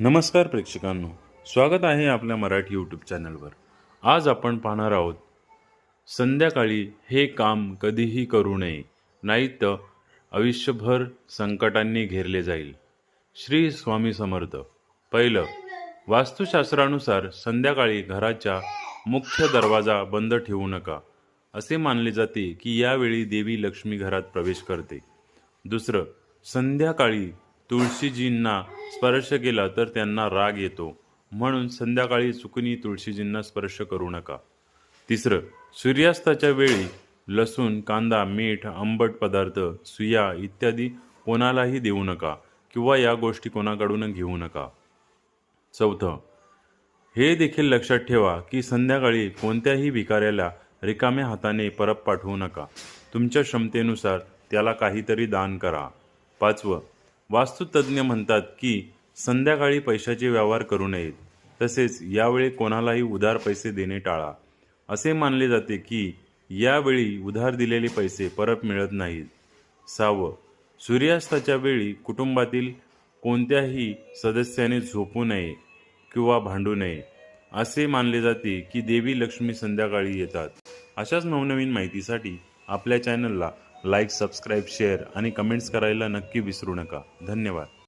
नमस्कार प्रेक्षकांनो स्वागत आहे आपल्या मराठी यूट्यूब चॅनलवर. आज आपण पाहणार आहोत संध्याकाळी हे काम कधीही करू नये नाही तर आयुष्यभर संकटांनी घेरले जाईल. श्री स्वामी समर्थ. पहिलं वास्तुशास्त्रानुसार संध्याकाळी घराच्या मुख्य दरवाजा बंद ठेवू नका असे मानले जाते की यावेळी देवी लक्ष्मी घरात प्रवेश करते. दुसरं संध्याकाळी तुळशीजींना स्पर्श केला तर त्यांना राग येतो. म्हणून संध्याकाळी चुकून तुळशीजींना स्पर्श करू नका. तिसरं सूर्यास्ताच्या वेळी लसूण कांदा मीठ आंबट पदार्थ सुया इत्यादी कोणालाही देऊ नका किंवा या गोष्टी कोणाकडून घेऊ नका. चौथं हे देखील लक्षात ठेवा की संध्याकाळी कोणत्याही भिकाऱ्याला रिकाम्या हाताने परत पाठवू नका. तुमच्या क्षमतेनुसार त्याला काहीतरी दान करा. पाचवं वास्तुतज्ज्ञ म्हणतात की संध्याकाळी पैशाचे व्यवहार करू नयेत. तसेच यावेळी कोणालाही उधार पैसे देणे टाळा. असे मानले जाते की यावेळी उधार दिलेले पैसे परत मिळत नाहीत. सहावं सूर्यास्ताच्या वेळी कुटुंबातील कोणत्याही सदस्याने झोपू नये किंवा भांडू नये. असे मानले जाते की देवी लक्ष्मी संध्याकाळी येतात. अशाच नवनवीन माहितीसाठी आपल्या चॅनलला लाईक सबस्क्राईब शेअर आणि कमेंट्स करायला नक्की विसरू नका. धन्यवाद.